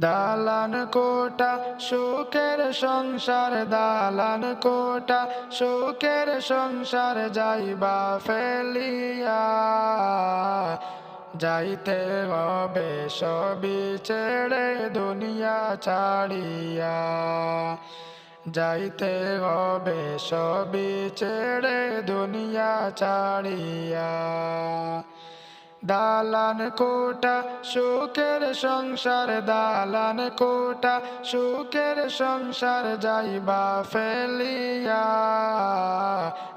দালান কোটা, সুখের সংসার, দালান কোটা, সুখের সংসার যাইবা ফেলিয়া। যাইতে হবে সবই ছেড়ে দুনিয়া ছাড়িয়া। যাইতে হবে সবই ছেড়ে দুনিয়া ছাড়িয়া। দালান কোটা, সুখের সংসার, দালান কোটা, সুখের সংসার যাইবা ফেলিয়া।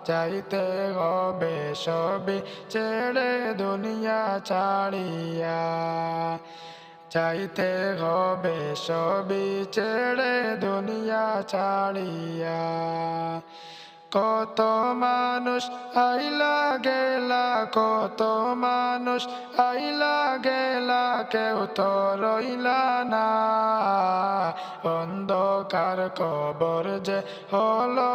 যাইতে হবে সবে ছেড়ে দুনিয়া ছাড়িয়া। যাইতে হবে সবই ছেড়ে দুনিয়া ছাড়িয়া। কত মানুষ আইলা গেলা, কত মানুষ আইলা গেলা, কেউ তো রইলা না। অন্ধকার কবর যে হলো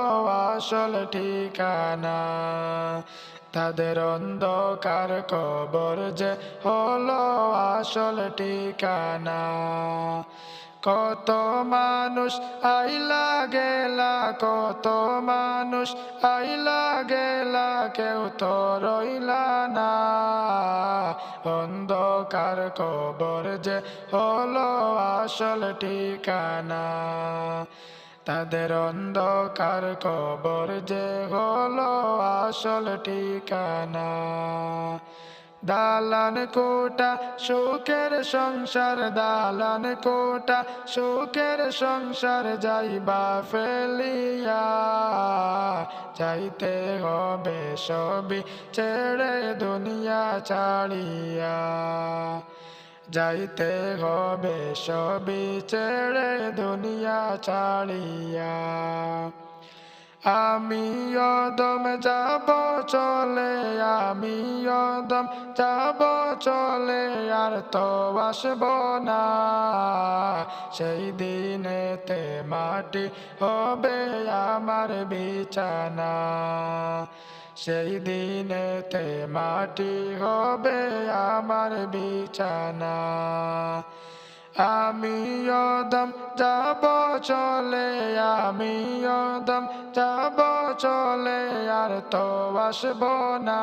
আসল ঠিকানা, তাদের অন্ধকার কবর যে হলো আসল ঠিকানা। কত মানুষ আইলা গেলা, কত মানুষ আইলা গেলা, কেউ তো রইলা না। অন্ধকার কবর যে হলো আসল ঠিকানা, তাদের অন্ধকার কবর যে হলো আসল ঠিকানা। দালান কোটা, সুখের সংসার, দালান কোটা, সুখের সংসার যাইবা ফেলিয়া। যাইতে হবে সবই ছেড়ে দুনিয়া ছাড়িয়া। যাইতে হবে সবই ছেড়ে দুনিয়া ছাড়িয়া। আমি অদম যাব চলে, আমি অদম যাব চলে, আর তো আসব না। সেই দিনেতে মাটি হবে আমার বিছানা। সেই দিনেতে মাটি হবে আমার বিছানা। আমি অদম যাব চলে, আমি অদম যাব চলে, আর তো আসব না।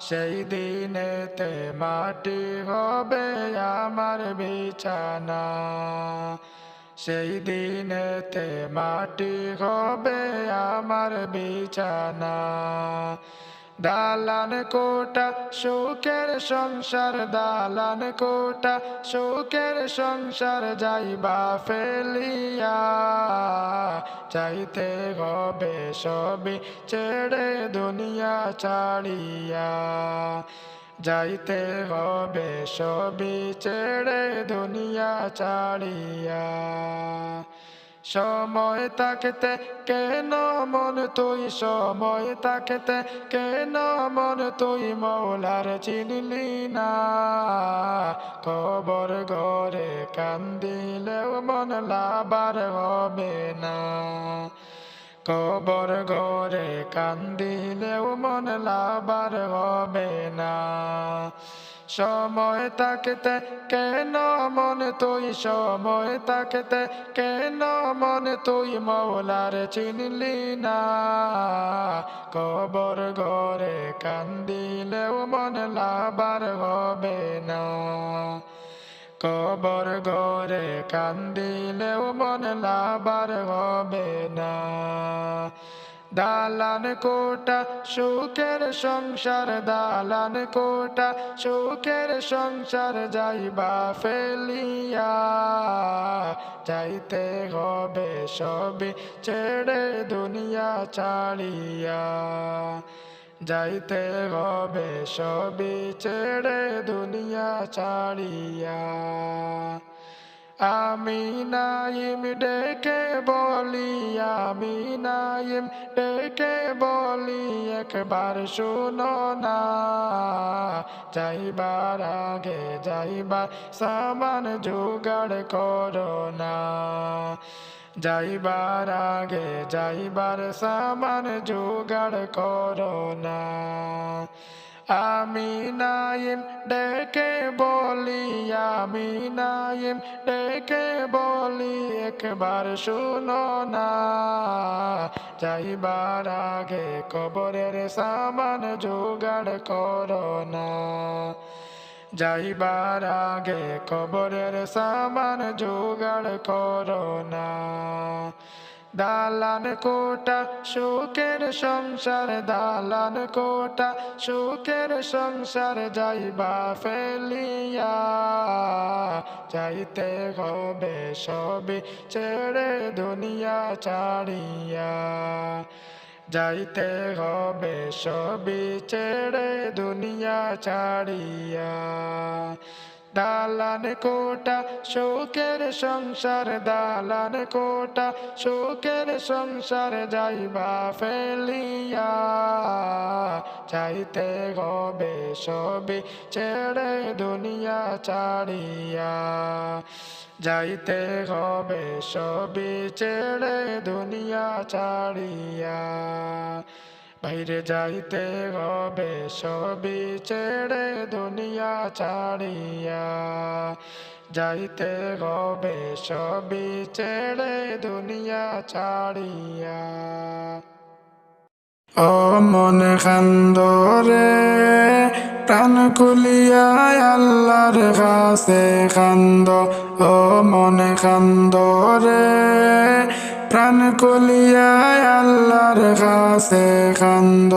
সেই দিনেতে মাটি হবে আমার বিছানা। সেই দিনেতে মাটি হবে আমার বিছানা। দালান কোটা সুখের সংসার, দালান কোটা সুখের সংসার যাইবা ফেলিয়া। চাইতে হবে সবই ছেড়ে দুনিয়া ছাড়িয়া। যাইতে হবে সবই ছেড়ে দুনিয়া ছাড়িয়া। সময় তাকতে কেন মন তুই? সময় তাকতে কেন মন তুই? মৌলার চিনলি না। কবর ঘরে কান্দিলেও মন লাবার হবে না। কবর ঘরে কান্দিলেও মন লাবার হবে না। সময় তাকতে কেন মন তুই? সময় তাকতে কেন মন তুই? মৌলার চিনলি না। কবর ঘরে কান্দিলেও মন লাবার হবে না। কবর ঘরে কান্দিলেও মন লাবার হবে না। দালান কোটা, সুখের সংসার, দালান কোটা, সুখের সংসার যাইবা ফেলিয়া। যাইতে হবে সবই ছেড়ে দুনিয়া ছাড়িয়া। যাইতে হবে সবই ছেড়ে দুনিয়া ছাড়িয়া। আমি নাইম ডেকে বলি, আমি নাইম ডেকে বলি, একবার শুনো না। যাইবার আগে যাইবার সামান জোগাড় করো না। যাইবার আগে যাইবার সামান জোগাড় করো না। আমি নাইম ডেকে বলি আমি নাইম ডেকে বলি একবার শুনো না। যাইবার আগে কবরের সামান জোগাড় করো না। যাইবার আগে কবরের সামান জোগাড় করো না। দালান কোটা, সুখের সংসার, দালান কোটা, সুখের সংসার যাইবা ফেলিয়া। যাইতে হবে সবে, ছেড়ে দুনিয়া ছাড়িয়া। যাইতে হবে সবই ছেড়ে দুনিয়া ছাড়িয়া। দালান কোটা, শোকের সংসার, দালান কোটা, শোকের সংসার যাইবা ফেলিয়া। চাইতে হবে সবই ছেড়ে দুনিয়া ছাড়িয়া। যাইতে হবে সবই ছেড়ে দুনিয়া ছাড়িয়া। বাইরে যাইতে হবে, সবই ছেড়ে দুনিয়া ছাড়িয়া। যাইতে হবে, সবই ছেড়ে দুনিয়া ছাড়িয়া। ও মন খান্দরে প্রাণ কুলিয়া আল্লাহর কাছে খান্দ ও মন খান্দরে প্রাণ কুলিয়া আল্লাহর কাছে খান্দ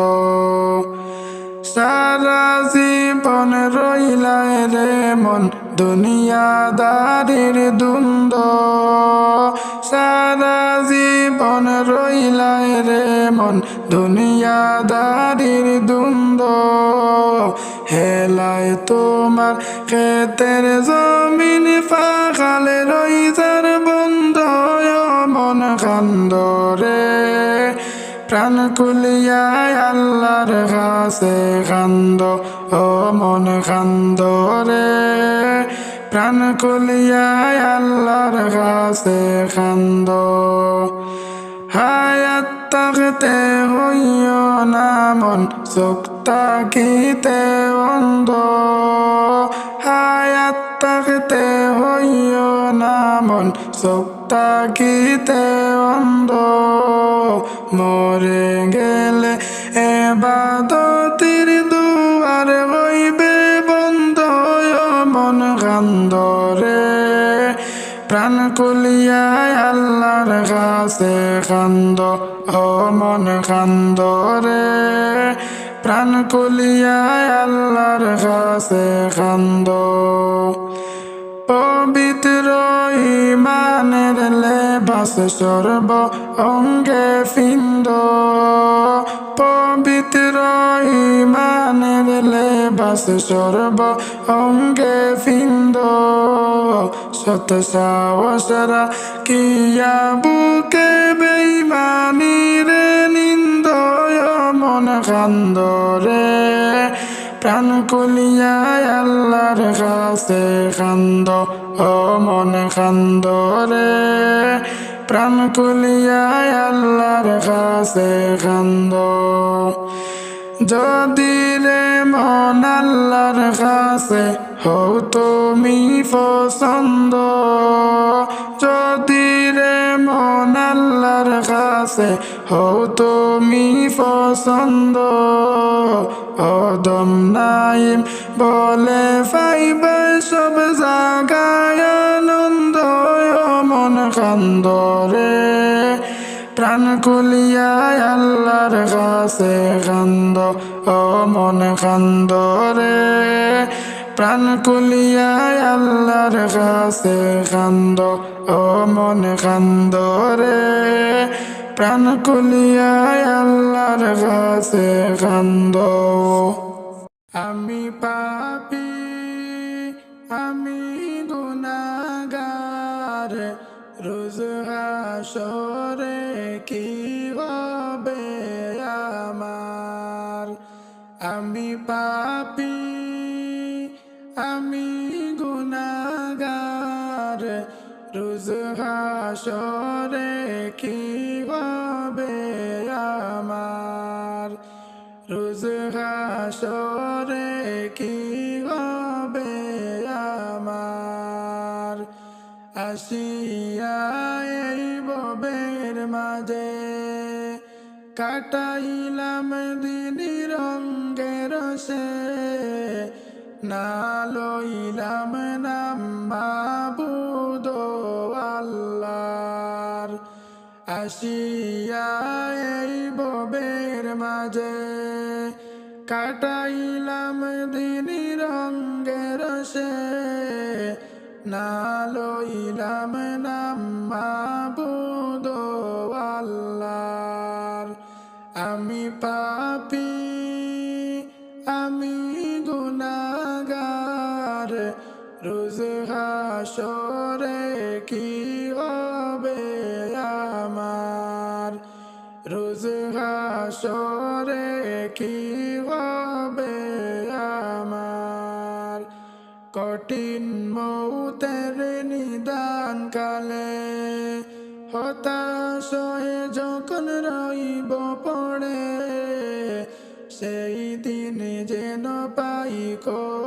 সারা জীবন রইলায় রে মন দুনিয়াদারির দ্বন্দ্ব সারা জীবন রইলায় রে মন দুনিয়াদারির দ্বন্দ্ব হেলায় তোমার ক্ষেতের জমিন পাখালে রইজার বন্ধ মন কান্দরে প্রাণ কুলিয়ায় আল্লাহর কাছে কান্দ, ও মন কান্দ রে। প্রাণ কুলিয়ায় আল্লাহর কাছে কান্দ। হায়াত তাকতে হইও না মন সুক্তা কিতে অন্ধ। তাকতে হইও না মন সুক্তা কিতে অন্ধ। মরে গেলে এবাদতির দুয়ার হইবে বন্ধ মন কান্দরে প্রাণ কুলিয়ায় আল্লাহর কাছে কান্দ, ও মন কান্দ রে। প্রাণ কুলিয়ায় আল্লাহর কাছে কান্দ। ইমানের লেবাস সর্ব অঙ্গে ফিন্দ পবিত্র ইমানের লেবাস সর্ব অঙ্গে ফিন্দ শত সাহসরা কিয়া বুকে বেইমানি রে নিন্দ মন কান্দ রে প্রাণ কুলিয়ায় আল্লাহর কাছে কান্দ ও মন কান্দ রে প্রাণ কুলিয়ায় আল্লাহর কাছে কান্দ যদি রে মন আল্লাহর কাছে হও তুমি পছন্দ, যদি রে মন আল্লাহর কাছে হও তুমি পছন্দ, অদম নাইম বলে ফাইবে সব আনন্দ মন কান্দ রে প্রাণ কুলিয়ায় আল্লাহর কাছে কান্দ, ও মন কান্দ রে প্রাণ কুলিয়ায় আল্লাহর কাছে কান্দ, ও মন কান্দ রে প্রাণ কুলিয়ায় আল্লাহর কাছে কান্দ। আমি পাপি হাসরে কি হবে আমার? আমি পাপি, আমি গুনাগার। রোজ হাসরে কি হবে আমার? রোজ হাসরে কি হবে আমার? আসিয়া মাঝে কাটাইলাম দিন রঙ্গের সে, না লইলাম নাম মাবুদ আল্লাহর। আসিয়া এই ববের মাঝে কাটাইলাম দিন রঙ্গের সে, না লইলাম নাম মাবুদ হাসরে কি হবে আমার? রোজ হাসরে কি হবে আমার? কঠিন মৌতের নিদান কালে হতাশ হয়ে যখন রইব পড়ে, সেই দিন যেন পাই করুণা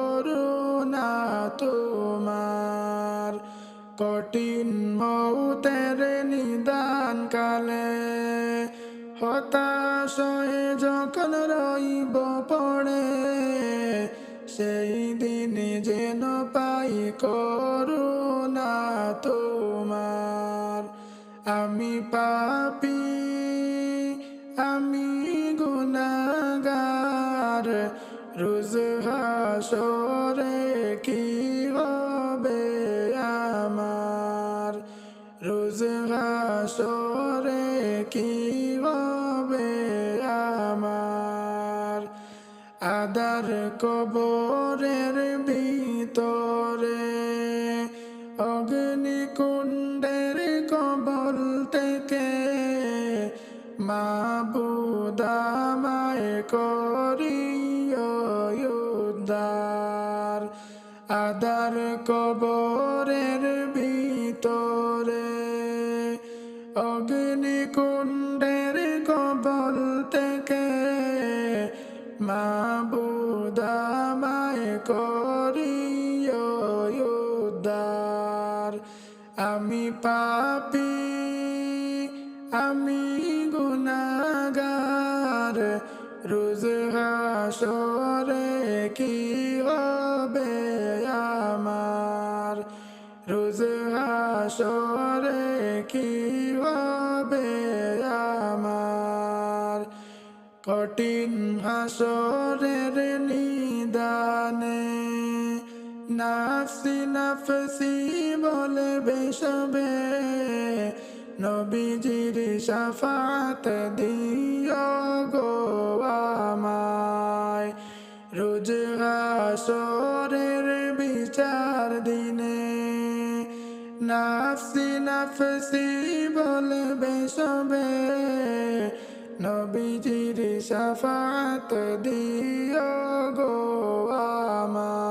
হতাশ হয়ে যখন রইব পড়ে, সেই দিন যেন পাই করুণা তোমার। আমি পাপি, আমি গুনাগার রোজ হাসরে কবরের ভিতরে অগ্নিকুণ্ডের কবল থেকে মাবুদামায় করিও রোজ হাসরে কি হবে আমার? রোজ হাসরে কি হবে আমার? কঠিন হাসরের নিদানে নাফসি নাফসি বলে বেশবে নবীজির সাফাত দিও আমায়। রোজ হাসরের বিচার দিনে নাফসি নাফসি বলবে সবে। নবীজির সাফাত দিও আমায়।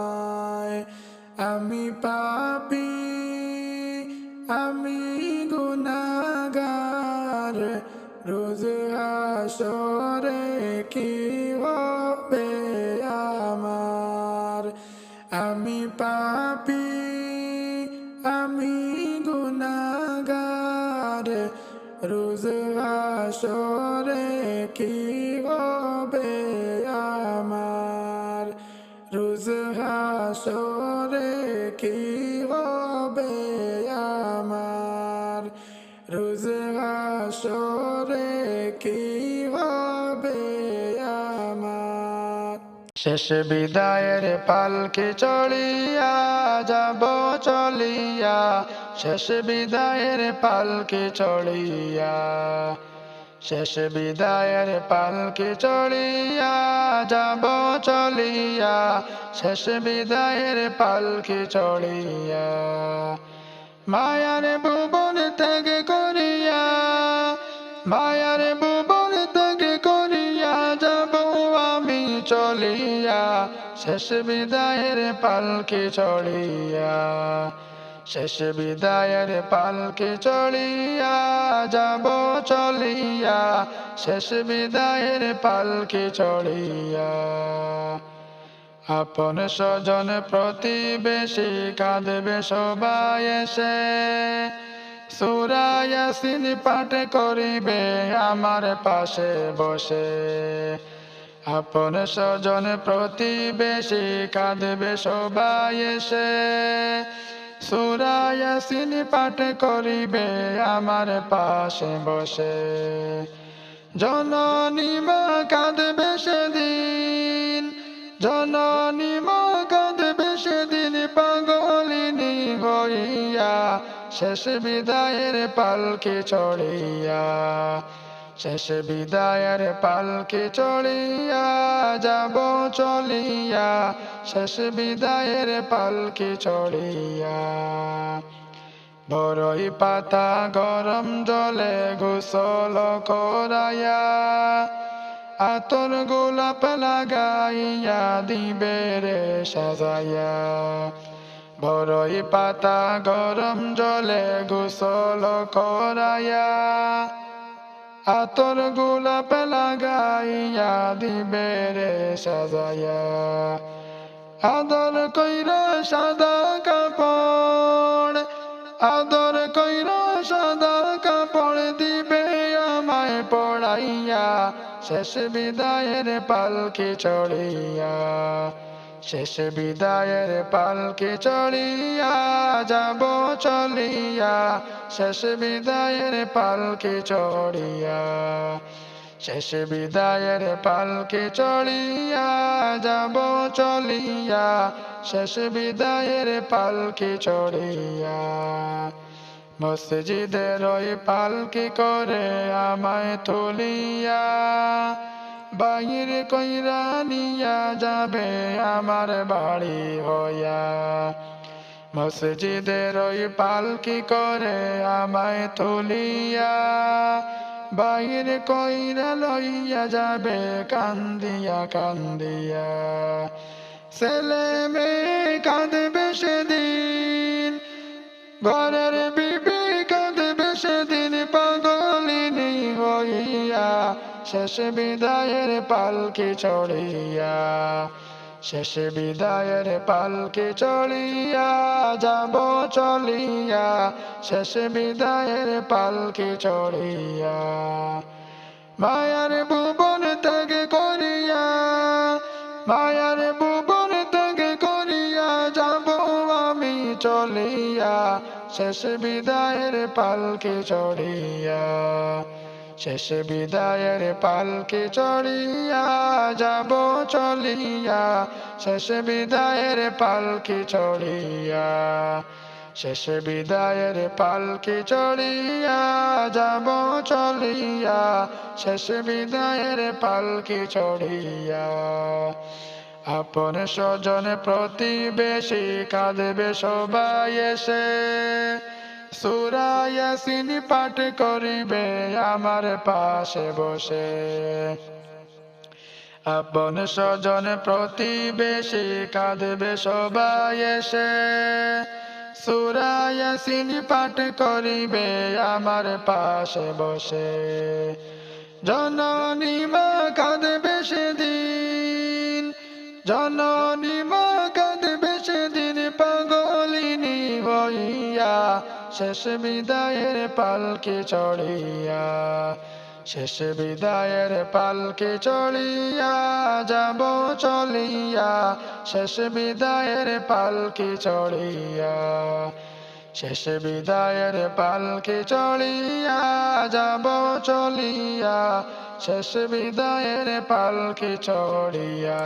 রোজ হাসরে কি শেষ বিদায়ের পালকি চড়িয়া যাব চলিয়া। শেষ বিদায়ের পালকি চড়িয়া শেষ বিদায়ের পালকি চড়িয়া যাব চলিয়া। শেষ বিদায়ের পালকি চড়িয়া মায়ার ভুবন ত্যাগ করিয়া, মায়ার শেষ বিদায়ের পালকি চড়িয়া, শেষ বিদায়ের পালকি চড়িয়া যাব চলিয়া, শেষ বিদায়ের পালকি চড়িয়া। আপন স্বজন প্রতিবেশী কাঁদবে সবাই এসে সুরায়াসিন পাঠ করিবে আমার পাশে বসে। আপন স্বজন প্রতিবেশী কাঁদবে সবাই এসে। সুরায়াসিন পাঠ করিবে আমার পাশে বসে। জননী মা কাঁদবে সেদিন, জননী মা কাঁদবে সেদিন, পাগলিনী হইয়া শেষ বিদায়ের পালকে চড়িয়া। শেষ বিদায়ের পালকে চড়িয়া যাব চলিয়া। শেষ বিদায়ের পালকে চড়িয়া। বড়ই পাতা গরম জলে গোসল করাইয়া, আতর গোলাপ লাগাইয়া দিবে রে সাজাইয়া। বড়ই পাতা গরম জলে গোসল করাইয়া আতর গোলাপ লাগাইয়া দিবে রে সাজাইয়া। আদর কইরা সাদা কাপড়, আদর কইরা সাদা কাপড় দিবে আমায় পড়াইয়া। শেষ বিদায়ের পালকি চড়িয়া। শেষ বিদায়ের পালকি চড়িয়া যাব চলিয়া, শেষ বিদায়ের পালকি চড়িয়া, শেষ বিদায়ের পালকি চড়িয়া যাব চলিয়া, শেষ বিদায়ের পালকি চড়িয়া। মসজিদের ওই পালকি করে আমায় তুলিয়া বাইর কইরা নিয়া যাবে আমার বাড়ি হইয়া। মসজিদের ওই পালকি করে আমায় তুলিয়া। বাইর কইরা লইয়া যাবে, কান্দিয়া কান্দিয়া। ছেলে মেয়ে কাঁদবে সেদিন, ঘরের বিবি শেষ বিদায়ের পালকি চড়িয়া, শেষ বিদায়ের পালকি চড়িয়া যাব চলিয়া, শেষ বিদায়ের পালকি চড়িয়া। মায়ার ভুবন ত্যাগ করিয়া, মায়ার ভুবন ত্যাগ করিয়া যাব আমি চলিয়া, শেষ বিদায়ের পালকি চড়িয়া। শেষ বিদায়ের পালকি চড়িয়া যাব চলিয়া। শেষ বিদায়ের পালকি চড়িয়া। শেষ বিদায়ের পালকি চড়িয়া যাব চলিয়া। শেষ বিদায়ের পালকি চড়িয়া। আপন স্বজন প্রতিবেশী কাঁদবে সবাই এসে। সুরায়াসিন পাঠ করিবে আমার পাশে বসে। আপন স্বজন প্রতিবেশী কাঁদবে সবাই এসে। সুরায়াসিন পাঠ করিবে আমার পাশে বসে। জননী মা কাঁদবে সেদিন, জননী শেষ বিদায়ের পালকে চড়িয়া, শেষ বিদায়ের পালকে চড়িয়া যাব চলিয়া, শেষ বিদায়ের পালকে চড়িয়া, শেষ বিদায়ের পালকে চড়িয়া যাব চলিয়া, শেষ বিদায়ের পালকে চড়িয়া।